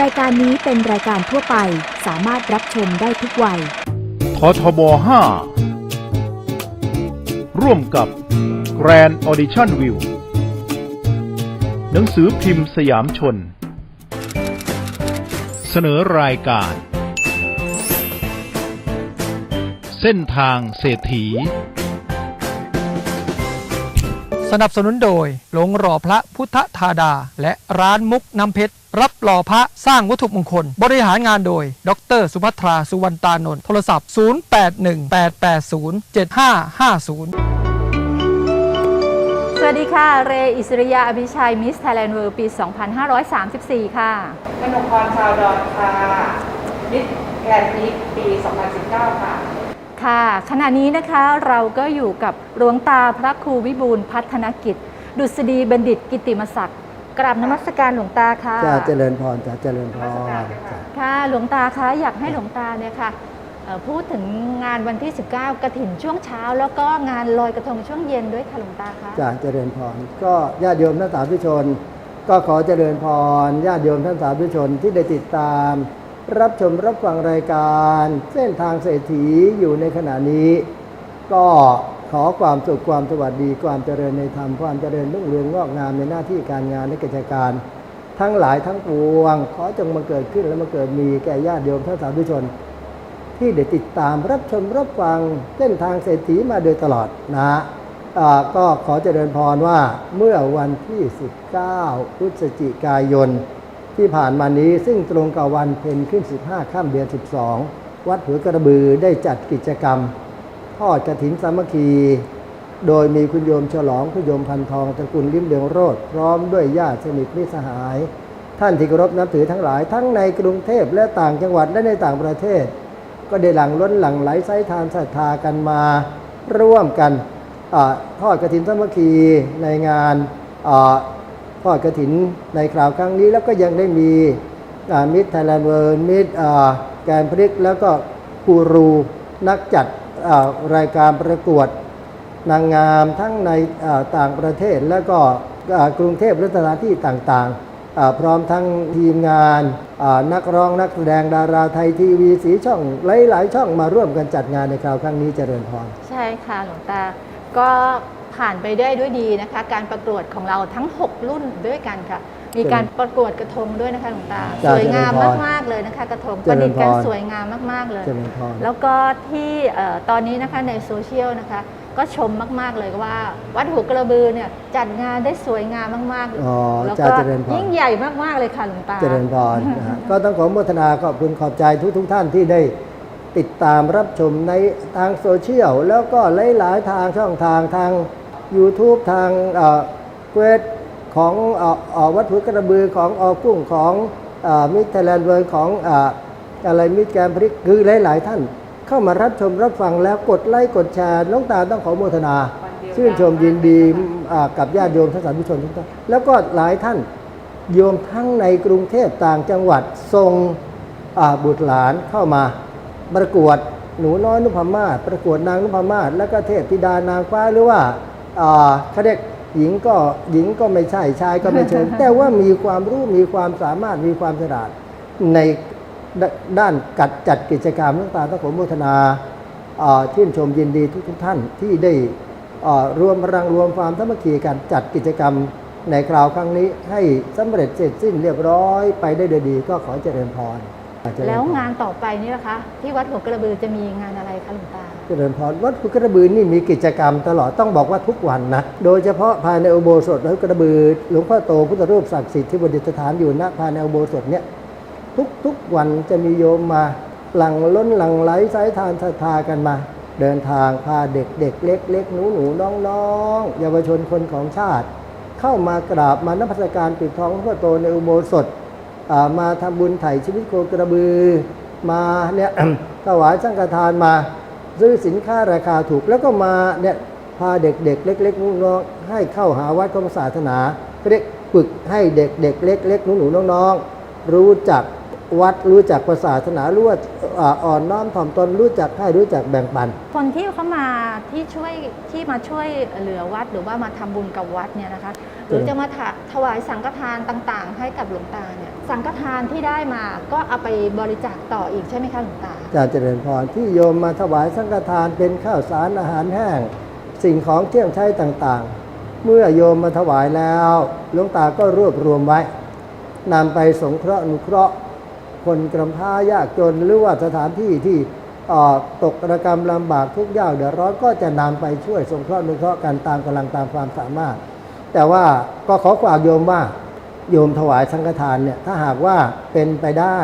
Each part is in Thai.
รายการนี้เป็นรายการทั่วไปสามารถรับชมได้ทุกวัย ททบ 5 ร่วมกับ Grand Audition View หนังสือพิมพ์สยามชน เสนอรายการ เส้นทางเศรษฐี สนับสนุนโดยหลงรอพระพุทธธาดา และร้านมุกน้ำเพชร รับหล่อพระสร้างวัตถุมงคล บริหารงานโดย ดร สุภัทรา สุวรรณตานนท์โทรศัพท์ 0818807550สวัสดีค่ะ เรอิสริยา อภิชัย มิสไทยแลนด์เวิลด์ปี 2534 ค่ะกนกพรชาวดอนค่ะ มิสแกรนด์พริกปี 2019 ค่ะ ค่ะ ขณะนี้นะคะเราก็อยู่กับหลวงตาพระครูวิบูลย์พัฒนกิจ ดุษฎีบัณฑิตกิติมศักดิ์กราบนมัสการหลวงตาค่ะจ้าเจริญพรจ้าเจริญพรนมัสการเจ้าค่ะจ้ะค่ะหลวงตาคะอยากให้หลวงตาเนี่ยค่ะเอ่อพูดถึงงานวันที่ 19 กระถินช่วงเช้า แล้วก็งานลอยกระทงช่วงเย็นด้วยค่ะหลวงตาคะจ้าเจริญพรก็ญาติโยมท่านสาธุชน ก็ขอเจริญพรญาติโยมท่านสาธุชนที่ได้ติดตาม รับชมรับฟังรายการเส้นทางเศรษฐีอยู่ในขณะนี้ ก็ขอความสุขความสวัสดีความเจริญในธรรมความเจริญรุ่งเรืองงอกงามในหน้าที่การงานและกิจการ ทั้งหลายทั้งปวง ขอจงมาเกิดขึ้นและมาเกิดมีแก่ญาติโยมท่านสาธุชน ที่ได้ติดตามรับชมรับฟังเส้นทางเศรษฐีมาโดยตลอดนะก็ขอเจริญพรว่าเมื่อวันที่ 19 พฤศจิกายน ที่ผ่านมานี้ซึ่งตรงกับวันเพ็ญขึ้น 15ข้ามเดือน 12 วัดหัวกระบือได้จัดกิจกรรมทอดกระถินสามัคคี โดยมีคุณโยมฉลองคุณโยมพันทองตระกุลลิ้มเดืองโรดพร้อมด้วยญาติสนิทมิสหาย ท่านที่เคารพนับถือทั้งหลาย ทั้งในกรุงเทพและต่างจังหวัดและในต่างประเทศ ก็ได้หลั่งล้นหลั่งไหลไส้ทานศรัทธากันมา ร่วมกันอทอดกระถินสามัคคีในงานอ ทอดกระถินในคราวครั้งนี้ แล้วก็ยังได้มีมิตรไทยแลนด์เวิร์มิตรแกนพริกแล้วก็กูรูนักจัดรายการประกวด นางงามทั้งในต่างประเทศและก็กรุงเทพและสถานที่ต่างๆ พร้อมทั้งทีมงานนักร้องนักแสดงดาราไทยทีวีสีช่องหลายๆช่องมาร่วมกันจัดงานในคราวครั้งนี้เจริญพร ใช่ค่ะหลวงตา ก็ ผ่านไปได้ด้วยดีนะคะ การประกวดของเราทั้ง 6 รุ่นด้วยกันค่ะ มีการประกวดกระทงด้วยนะคะหลวงตาจ้ะสวยงามเจริญพรมากๆเลยนะคะ กระทงเจประริดิญษฐ์กันพรสวยงามมากๆเลยเจริญพรแล้วก็ที่เอ่อตอนนี้นะคะในโซเชียลนะคะก็ชมมาก ๆ เลยว่า วัดหัวกระบือเนี่ยจัดงานได้สวยงามมากอ๋อๆแล้วจ้าก็เจริญพรยิ่งใหญ่มากๆเลยค่ะหลวงตาเจริญพรนะฮะก็ต้องขอโมทนาขอบคุณขอบใจทุกๆทท่านที่ได้ติดตามรับชมในทางโซเชียลแล้วก็หลาย ๆ ทางช่องทางทาง YouTube ทางเวทของเอ่อเอ่อวัดพุกระบือของออกุ้งของมิตรไทยแลนด์เวิร์ของอ่าอะไรมิตรแกมพริกคือหลาย ๆ ท่าน เข้ามารับชมรับฟังแล้วกดไลค์กดแชร์น้องตาต้องขอโมทนา ชื่นชมยินดีอ่ากับญาติโยมท่านสาธุชนทุกท่านแล้วก็หลายท่านโยมทั้งในกรุงเทพต่างจังหวัดส่งอ่าบุตรหลานเข้ามาประกวดหนูน้อยนุพมาศประกวดนางนุพมาศแล้วก็เทพธิดานางฟ้าหรือว่าอ่า เขาเรียกหญิงก็หญิงก็ไม่ใช่ชายก็ไม่เชิง แต่ว่ามีความรู้มีความสามารถมีความฉลาดในดด้านกัดจัดกิจกรรมต่างๆต้องขอโมทนาอ่าชื่นชมยินดีทุกๆท่านที่ได้เอ่อรวมพลังรวมความสามัคคีกันจัดกิจกรรมในคราวครั้งนี้ให้สำเร็จเสร็จสิ้นเรียบร้อยไปได้ด้วยดีก็ขอเจริญพรเจริญพร แล้วงานต่อไปนี่นะคะ ที่วัดหัวกระบือจะมีงานอะไรคะหลวงตาเจริญพรวัดพุกระบือนี่มีกิจกรรมตลอดต้องบอกว่าทุกวันนะโดยเฉพาะภายในอุโบสถวัดพุกระบือหลวงพ่อโตพุทธรูปศักดิ์สิทธิ์ที่ประดิษฐานอยู่ณภายในอุโบสถเนี่ยทุกทุกวันจะมีโยมมาหลั่งล้นหลั่งไหลสายทานศรัทธากันมา เดินทางพาเด็กเด็กเล็กเล็กหนูหนูน้องน้องเยาวชนคนของชาติ เข้ามากราบมานพัสการปิดทองหลวงพ่อโตในอุโบสถอ่า มาทำบุญไถ่ชีวิตโคกระบือ มาเนี่ยถวายสังฆทานมาซื้อสินค้าราคาถูกแล้วก็มาเนี่ยพาเด็กๆเล็กๆน้องๆให้เข้าหาวัดของศาสนาเรียกฝึกให้เด็กๆเล็กๆหนูๆน้องๆ รู้จัก วัดรู้จักศาสนารู้ว่าอ่าอ่อนน้อมถ่อมตนรู้จักให้รู้จักแบ่งปัน คนที่เขามาที่ช่วยที่มาช่วยเหลือวัดหรือว่ามาทำบุญกับวัดเนี่ยนะคะหรือจะมาถะถวายสังฆทานต่างๆ ให้กับหลวงตาเนี่ยสังฆทานที่ได้มาก็เอาไปบริจาคต่ออีกใช่ไหมคะหลวงตาอาจารย์เจริญพรที่โยมมาถวายสังฆทานเป็นข้าวสารอาหารแห้ง สิ่งของเครื่องใช้ต่างๆ เมื่อโยมมาถวายแล้วหลวงตาก็รวบรวมไว้นำไปสงเคราะห์อนุเคราะห์ คนกำพร้ายากจนหรือว่าสถานที่ที่ตกระกรรมลำบากทุกข์ยากเดือดร้อนก็จะนำไปช่วยสงเคราะห์อนุเคราะห์กันตามกำลังตามความสามารถ แต่ว่าก็ขอฝากโยมว่าโยมถวายสังฆทานเนี่ยถ้าหากว่าเป็นไปได้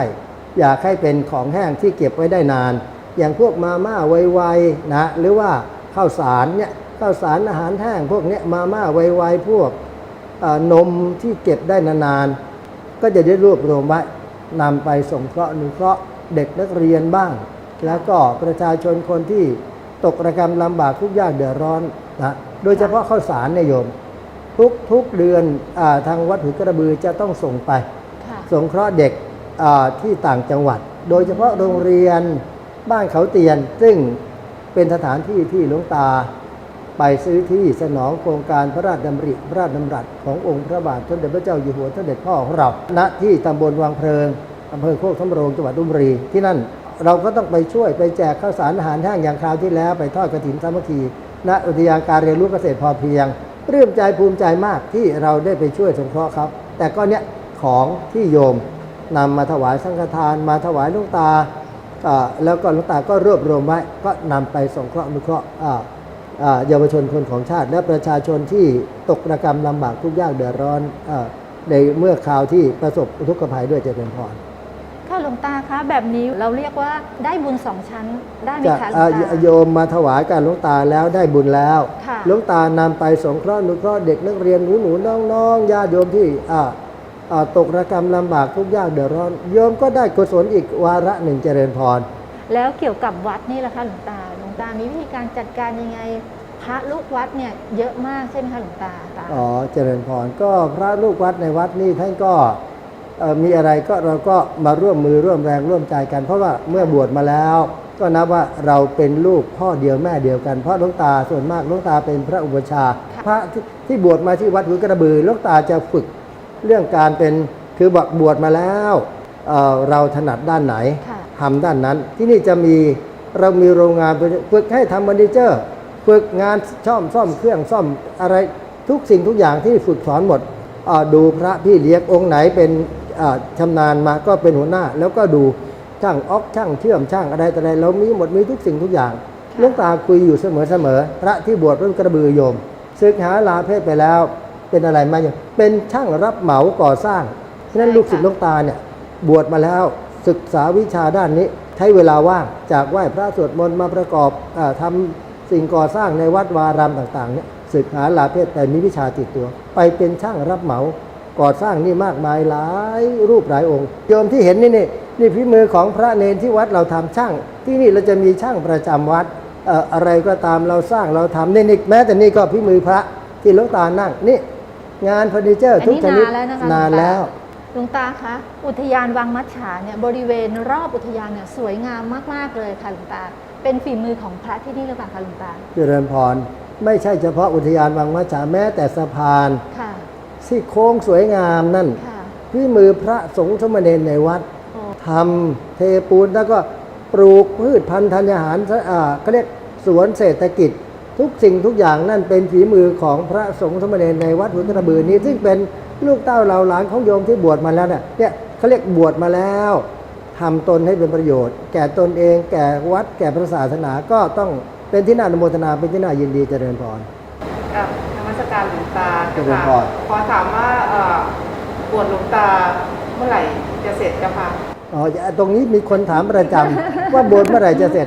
อยากให้เป็นของแห้งที่เก็บไว้ได้นาน อย่างพวกมาม่าไวๆนะหรือว่าข้าวสารเนี่ยข้าวสารอาหารแห้งพวกเนี้ยมาม่าไวๆพวกนมที่เก็บได้นานๆก็จะได้รวบรวมไว้ นำไปสงเคราะห์อนุเคราะห์เด็กนักเรียนบ้าง แล้วก็ประชาชนคนที่ตกระกรรมลำบากทุกข์ยากเดือดร้อนนะโดยเฉพาะข้าวสารเนี่ยโยม ทุกทุกเดือนอาทางวัดหุกระบือจะต้องส่งไปค่ะสงเคราะห์เด็กอ่าที่ต่างจังหวัด โดยเฉพาะโรงเรียนบ้านเขาเตียน ซึ่งเป็นสถานที่ที่หลวงตา ไปซื้อที่สนองโครงการพระราชดำริพระราชดำรัสขององค์พระบาทสมเด็จพระเจ้าอยู่หัวสมเด็จพ่อของเราณที่ตำบลวังเพลิงอำเภอโคกสำโรงจังหวัดอุบรีที่นั่นเราก็ต้องไปช่วยไปแจกข้าวสารอาหารแห้งอย่างคราวที่แล้วไปทอดกระถินสามัคคีณอุทยานการเรียนรู้เกษตรพอเพียงเรื่มใจภูมิใจมากที่เราได้ไปช่วยสงเคราะห์ครับ แต่ก็เนี้ยของที่โยมนำมาถวายสังฆทาน มาถวายลวงตา แล้วก็ลวงตาก็รวบรวมไว้ก็นำไปสงเคราะห์นุเคราะห์ เยาวชนคนของชาติ และประชาชนที่ตกระกรรมลำบากทุกข์ยากเดือดร้อนอาในเมื่อคราวที่ประสบอุทกภัยด้วยเจริญพรค่ะหลวงตาคะแบบนี้เราเรียกว่าได้บุญสองชั้นได้ไหมจะคะหลวอ่างตาโยมมาถวายการหลวงตาแล้วได้บุญแล้วค่ะหลวงตานำไปสงเคราะห์อนุเคราะห์เด็กนักเรียนหนูหนูน้องน้องญาติโยมที่อ่าอ่าตกระกรรมลำบากทุกข์ยากเดือดร้อนโยมก็ได้กุศลอีกวาระหนึ่งเจริญพร แล้วเกี่ยวกับวัดนี่แหละคะหลวงตาหลวง ตามีวิธีการจัดการยังไง พระลูกวัดเนี่ยเยอะมากใช่ไหมคะหลวงตาตาอ๋อเจริญพรก็พระลูกวัดในวัดนี่ท่านก็เอ่อมีอะไรก็เราก็มาร่วมมือร่วมแรงร่วมใจกัน เพราะว่าเมื่อบวชมาแล้ว ก็นับว่าเราเป็นลูกพ่อเดียวแม่เดียวกัน เพราะหลวงตาส่วนมากหลวงตาเป็นพระอุปชฌาย์พระที่ที่บวชมาที่วัดหุยกระบือหลวงตาจะฝึกเรื่องการเป็นคือบอกบวชมาแล้วเอ่อเราถนัดด้านไหนค่ะทำด้านนั้น ที่นี่จะมี เรามีโรงงานฝึกให้ทำเฟอร์นิเจอร์ฝึกงานช่อมซ่อมเครื่องซ่อมอะไรทุกสิ่งทุกอย่างที่ฝึกสอนหมดดูพระพี่เลี้ยงองค์ไหนเป็นชำนาญมาก็เป็นหัวหน้า แล้วก็ดูช่างออกช่างเชื่อมช่างอะไรต่ออะไรเรามีหมดมีทุกสิ่งทุกอย่างลวงตาคุยอยู่เสมอเสมอพระที่บวชเป็นกระบือโยมศึกหาลาเพศไปแล้ว เป็นอะไรมาอย่างเป็นช่างรับเหมาก่อสร้างฉะนั้นลูกศิษย์ลวงตาเนี่ยบวชมาแล้วศึกษาวิชาด้านนี้ ช้เวลาว่างจากไหว้พระสวดมนต์มาประกอบอาทำสิ่งก่อสร้างในวัดวารามต่างๆเนี่ยศึกหาลาเพศแต่มีวิชาติดตัว ไปเป็นช่างรับเหมาก่อสร้างนี่มากมายหลายรูปหลายองค์โยมที่เห็นนี่นี่นี่พิมือของพระเนนที่วัดเราทำช่าง ที่นี่เราจะมีช่างประจำวัดเอ่ออะไรก็ตามเราสร้างเราทำนี่นี่แม้แต่นี่ก็พิมือพระที่หลวงตานั่งนี่งานเฟอร์นิเจอร์อันทุกนี้ชนิดนานแล้วนะคะนาน หลวงตาแล้วหลวงตาคะอุทยานวังมัจฉาเนี่ยบริเวณรอบอุทยานเนี่ยสวยงามมาก ๆ เลยค่ะหลวงตา เป็นฝีมือของพระที่นี่หรือเปล่าคะหลวงตาเจริญพรไม่ใช่เฉพาะอุทยานวังมัจฉาแม้แต่สะพานค่ะที่โค้งสวยงามนั่นค่ะพี่มือพระสงฆ์สมณเณรในวัดโอ้ทำเทปูนแล้วก็ปลูกพืชพันธุ์ธัญญาหารอ่าเขาเรียกสวนเศรษฐกิจ ทุกสิ่งทุกอย่างนั่นเป็นฝีมือของพระสงฆ์สมณเณรในวัดหุนกระบือนี้ซึ่งเป็น ลูกเต้าเหล่าหลานของโยมที่บวชมาแล้วเนี่ยเนี่ยเขาเรียกบวชมาแล้วทำตนให้เป็นประโยชน์ แก่ตนเอง แก่วัด แก่พระศาสนาก็ต้องเป็นที่น่าอนุโมทนาเป็นที่น่ายินดีเจริญพรกับนมัสการหลวงตาเจริญพรขอถามว่าเอ่อบวชหลวงตาเมื่อไหร่จะเสร็จเจ้าค่ะอ๋อตรงนี้มีคนถามประจำว่าโบสถ์เมื่อไหร่จะเสร็จ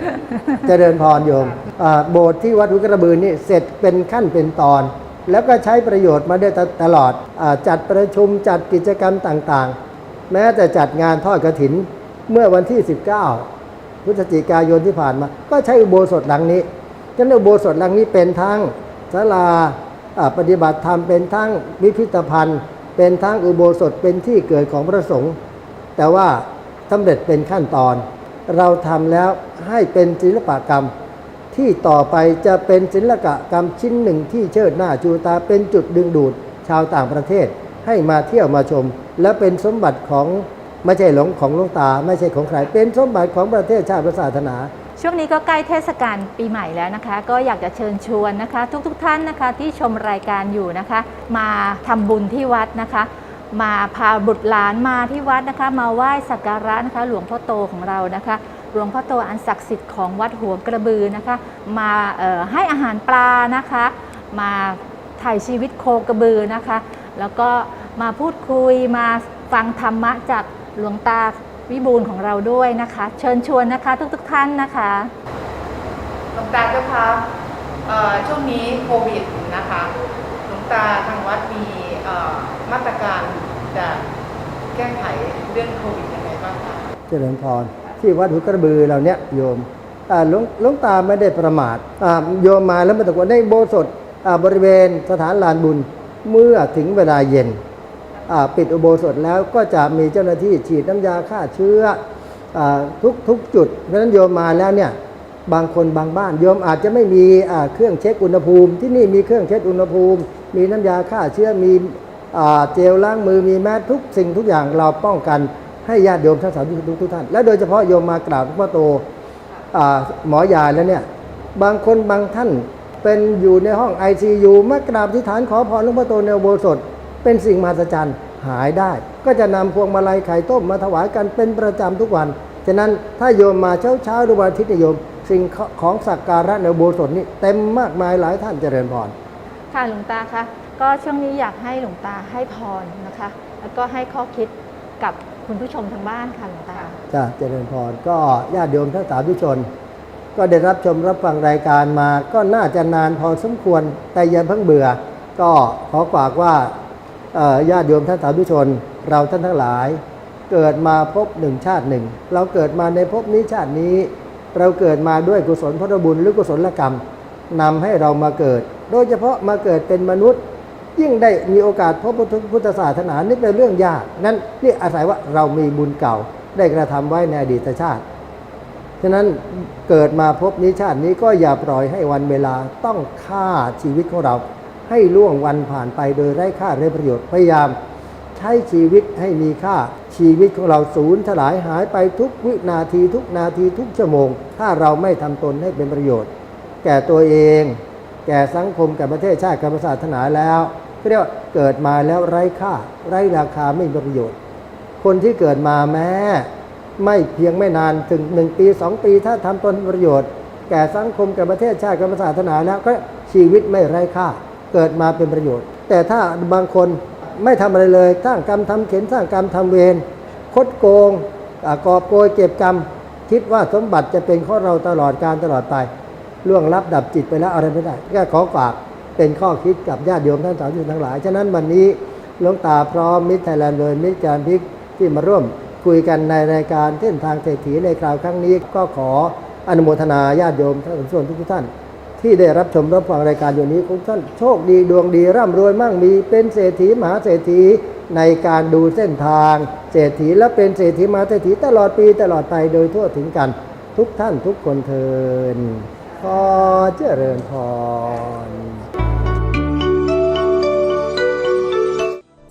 เจริญพรโยมอ่าโบสถ์ที่วัดหุนกระบือนี่เสร็จเป็นขั้นเป็นตอน แล้วก็ใช้ประโยชน์มาได้ตลอดอจัดประชุมจัดกิจกรรมต่างๆ แม้แต่จัดงานทอดกระถินเมื่อวันที่ 19 พฤศจิกายนที่ผ่านมา ก็ใช้อุโบสถหลังนี้ฉะนั้นอุโบสถหลังนี้เป็นทั้งศาลาปฏิบัติธรรมเป็นทั้งพิพิธภัณฑ์ เป็นทั้งอุโบสถเป็นที่เกิดของพระสงฆ์แต่ว่าสำเร็จเป็นขั้นตอน เราทำแล้วให้เป็นศิลปกรรม ที่ต่อไปจะเป็นศิลปกรรมชิ้นหนึ่งที่เชิดหน้าจูตาเป็นจุดดึงดูดชาวต่างประเทศให้มาเที่ยวมาชม และเป็นสมบัติของไม่ใช่หลงของหลวงตา ไม่ใช่ของใคร เป็นสมบัติของประเทศชาติศาสนา ช่วงนี้ก็ใกล้เทศกาลปีใหม่แล้วนะคะ ก็อยากจะเชิญชวนนะคะ ทุกๆทท่านนะคะที่ชมรายการอยู่นะคะ มาทำบุญที่วัดนะคะ มาพาบุตรหลานมาที่วัดนะคะ มาไหว้สักการะนะคะ หลวงพ่อโตของเรานะคะ หลวงพ่อโตอันศักดิ์สิทธิ์ของวัดหัวกระบือนะคะ มาเอ่อให้อาหารปลานะคะ มาถ่ายชีวิตโคกระบือนะคะ แล้วก็มาพูดคุยมาฟังธรรมะจากหลวงตาวิบูลย์ของเราด้วยนะคะ เชิญชวนนะคะทุกๆท่านนะคะหลวงตาเจ้าคะเอ่อช่วงนี้โควิดนะคะหลวงตาทางวัดมีเอ่อมาตรการจะแก้ไขเรื่องโควิดยังไงบ้างคะเจริญพร ที่วัดหุกระบือเราเนี่ยโยมอ่หลวงงตาไม่ได้ประมาทโยมมาแล้วมาตะโกนในโบสถบริเวณสถานลานบุญเมื่อถึงเวลาเย็นปิดอุโบสถแล้วก็จะมีเจ้าหน้าที่ฉีดน้ำยาฆ่าเชื้ออทุกทุกจุดเพราะนั้นโยมมาแล้วเนี่ยบางคนบางบ้านโยมอาจจะไม่มีเครื่องเช็คอุณหภูมิ ที่นี่มีเครื่องเช็คอุณหภูมิ มีน้ำยาฆ่าเชื้อมีเจลล้างมือมีแมสทุกสิ่งทุกอย่างเราป้องกัน ให้ญาติโยมทั้งสามทุกทุกท่าน และโดยเฉพาะโยมมากราบหลวงพ่อโตอ่าหมอยาแล้วเนี่ย บางคนบางท่านเป็นอยู่ในห้อง ICU มากราบที่ฐานขอพรหลวงพ่อโตในอุโบสถเป็นสิ่งมหัศจรรย์หายได้ ก็จะนำพวงมาลัยไข่ต้มมาถวายกันเป็นประจำทุกวัน ฉะนั้นถ้าโยมมาเช้าเช้าๆหรือวันอาทิตย์เนี่ยโยม สิ่งของสักการะในอุโบสถนี้เต็มมากมายหลายท่านเจริญพรค่ะหลวงตาคะก็ช่วงนี้อยากให้หลวงตาให้พรนะคะ แล้วก็ให้ข้อคิดกับ คุณผู้ชมทางบ้านค่ะหลวงตาจ้าเจริญพรก็ญาติโยมทั้งสาธุชน ก็ได้รับชมรับฟังรายการมา ก็น่าจะนานพอสมควรแต่อย่าเพิ่งเบื่อ ก็ขอฝากว่าญาติโยมท่านสาธุชน เราท่านทั้งหลาย เกิดมาพบหนึ่งชาติหนึ่ง เราเกิดมาในภพนี้ชาตินี้ เราเกิดมาด้วยกุศลพระบุญหรือกุศลกรรมนำให้เรามาเกิด โดยเฉพาะมาเกิดเป็นมนุษย์ ยิ่งได้มีโอกาสพบพุทธศาสนานี่เป็นเรื่องยากนั้นนี่อาศัยว่าเรามีบุญเก่าได้กระทำไว้ในอดีตชาติ ฉะนั้นเกิดมาพบนี้ชาตินี้ก็อย่าปล่อยให้วันเวลาต้องฆ่าชีวิตของเรา ให้ล่วงวันผ่านไปโดยไร้ค่าไร้ประโยชน์พยายาม ใช้ชีวิตให้มีค่าชีวิตของเราสูญสลายหายไปทุกวินาทีทุกนาทีทุกชั่วโมง ถ้าเราไม่ทำตนให้เป็นประโยชน์ แก่ตัวเอง แก่สังคมแก่ประเทศชาติแก่ศาสนาแล้ว เรียกว่าเกิดมาแล้วไร้ค่า ไร้ราคาไม่มีประโยชน์ คนที่เกิดมาแม้ ไม่เพียงไม่นานถึงหนึ่งปีสองปี ถ้าทำตนประโยชน์ แก่สังคมแก่ประเทศชาติแก่ศาสนาแล้วก็ชีวิตไม่ไร้ค่า เกิดมาเป็นประโยชน์ แต่ถ้าบางคนไม่ทำอะไรเลยสร้างกรรมทำเข็นสร้างกรรมทำเวรคดโกงกอบโกยเก็บกรรม คิดว่าสมบัติจะเป็นของเราตลอดการตลอดไปล่วงลับดับจิตไปแล้วอะไรไม่ได้ก็ขอฝาก เป็นข้อคิดกับญาติโยมท่านสาธุชนทั้งหลาย ฉะนั้นวันนี้หลวงตาพร้อมมิตรไทยแลนด์เลยมิตรการพิกที่มาร่วมคุยกันในรายการเส้นทางเศรษฐีในคราวครั้งนี้ ก็ขออนุโมทนาญาติโยมท่านส่วนทุกท่าน ที่ได้รับชมรับฟังรายการอยู่นี้ทุกท่านโชคดีดวงดีร่ำรวยมั่งมีเป็นเศรษฐีมหาเศรษฐีในการดูเส้นทาง เศรษฐีและเป็นเศรษฐีมหาเศรษฐีตลอดปีตลอดไปโดยทั่วถึงกัน ทุกท่านทุกคนเทินขอเจริญพร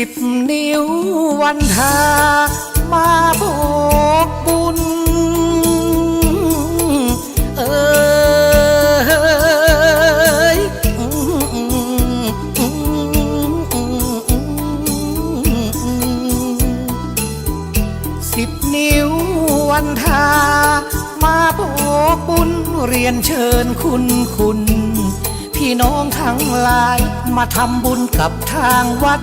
สิบนิ้ววันทามาโบกบุญ เอยสิบนิ้ววันทามาโบกบุญเรียนเชิญคุณคุณพี่น้องทั้งหลายมาทำบุญกับทางวัด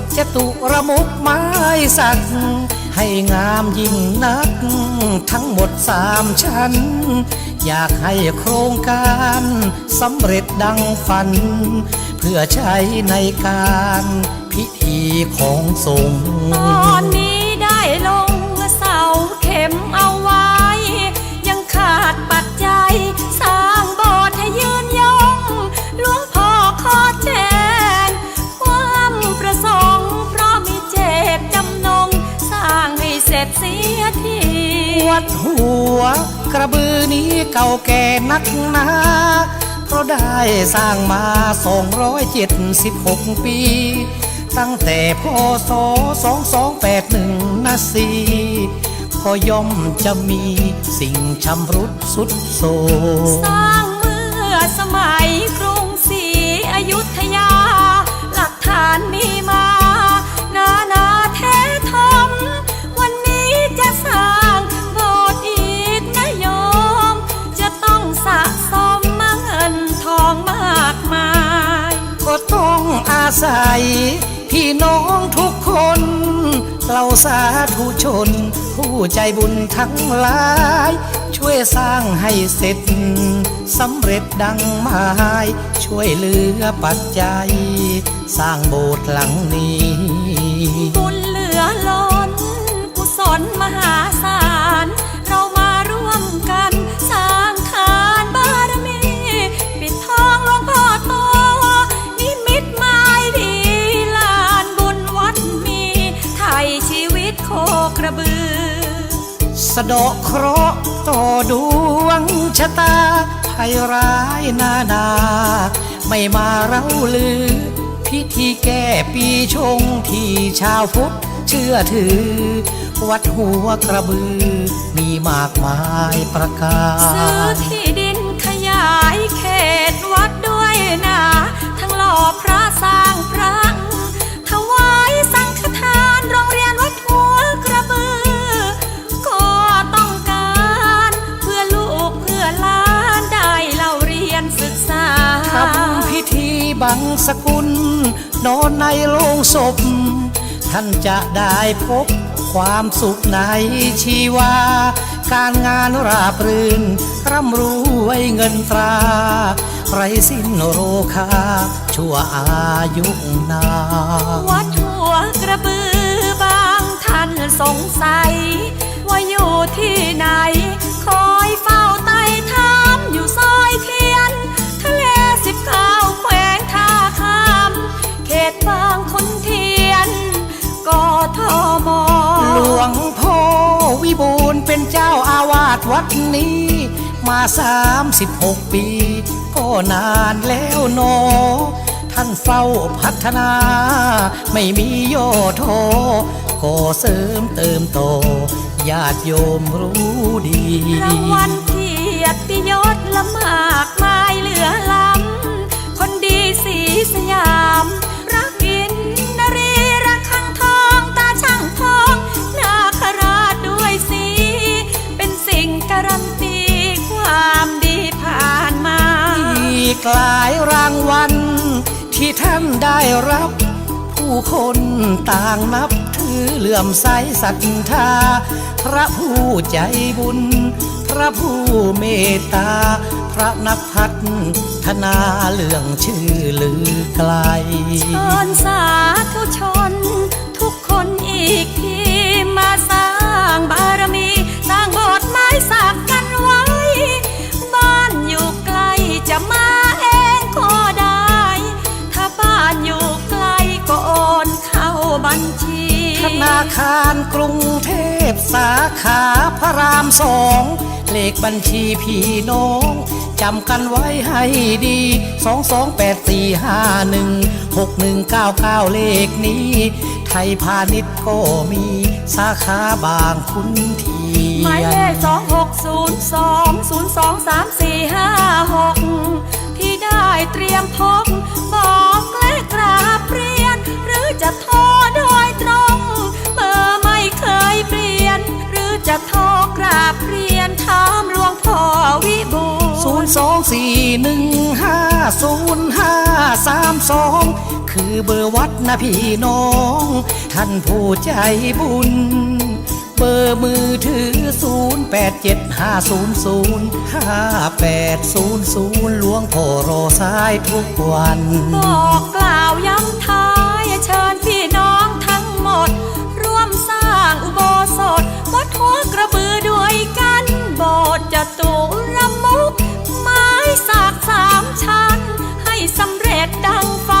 จตุระมุกไม้สัก ให้งามยิ่งนัก ทั้งหมดสามชั้น อยากให้โครงการสำเร็จดังฝัน เพื่อใช้ในการพิธีของสงฆ์ วัดหัว กระบือนี้เก่าแก่นักหนาเพราะได้สร้างมา 276 ปี ตั้งแต่พศ2281นะสีก็ย่อมจะมีสิ่งชำรุดสุดโทรมสร้างเมื่อสมัยกรุงศรีอยุธยา หลักฐานมีมา นานา เราสาธุชน ผู้ใจบุญทั้งหลาย ช่วยสร้างให้เสร็จสำเร็จดังหมาย ช่วยเหลือปัจจัย สร้างโบสถ์หลังนี้ บุญเหลือล้นกุศลมหา สะดาะเคราะห์ต่อดวงชะตาภัยร้ายนานา ไม่มาเล่าลือ พิธีแก้ปีชงที่ชาวพุทธเชื่อถือ วัดหัวกระบือ มีมากมายประกาซื้อที่ดินขยายเขตวัดด้วยนะ ทั้งหล่อพระสร้าง บังสกุล นอนในโลงศพ ท่านจะได้พบความสุขในชีวา การงานราบรื่น ร่ำรวยเงินตรา ไรสิ้นโรคา ชั่วอายุนานวัดหัวกระบือบางท่านสงสัย ว่าอยู่ที่ไหน คอยเฝ้าไต่ถามอยู่ซอ ตบางคนเทียนกทมหลวงพ่อวิบูลย์เป็นเจ้าอาวาสวัดนี้ มาสามสิบหกปี ก็นานแล้วหนอท่านเฝ้าพัฒนา ไม่มีโยโทก็เสริมเติมโต ญาติโยมรู้ดีรางวัลเกียรติยศละมากมายเหลือล้ำคนดีสีสยาม การันตีความดีผ่านมา อีกหลายรางวัลที่ท่านได้รับ ผู้คนต่างนับถือเหลื่อมใสศรัทธา พระผู้ใจบุญ พระผู้เมตตา พระนักพัฒนาเรื่องชื่อลือไกลเชิญสาธุชน ทุกคนอีกทีมาสร้างบารมี สร้างโบ สักกันไว้ บ้านอยู่ไกลจะมาเองก็ได้ ถ้าบ้านอยู่ไกลก็โอนเข้าบัญชี ธนาคารกรุงเทพสาขาพระรามสอง เลขบัญชีพี่น้องจำกันไว้ให้ดีสองสองแปดสี่ห้าหนึ่งหกหนึ่งเก้าเก้าเลขนี้ ไทยพาณิชย์ก็มีสาขาบางคุณที หมายเลขสองหกศูนย์สองศูนย์สองสามสี่ห้าหกที่ได้เตรียมพกบอกและกราบเรียน หรือจะโทรโดยตรง เบอร์ไม่เคยเปลี่ยน หรือจะโทรกราบเรียนถามหลวงพ่อวิบูลศูนย์สองสี่หนึ่งห้าศูนย์ห้าสามสองคือเบอร์วัดนะพี่น้อง ท่านผู้ใจบุญ บอร์มือถือ 0875005800ลวงพ่อรซ้ายทุกวัน บอกกล่าวย้ำท้ายเชิญพี่น้องทั้งหมด ร่วมสร้างอุโบสถวัดหัวกระบือด้วยกันโบสถ์จะตุรมุก ไม้สากสามชั้น ให้สำเร็จดังฟ้า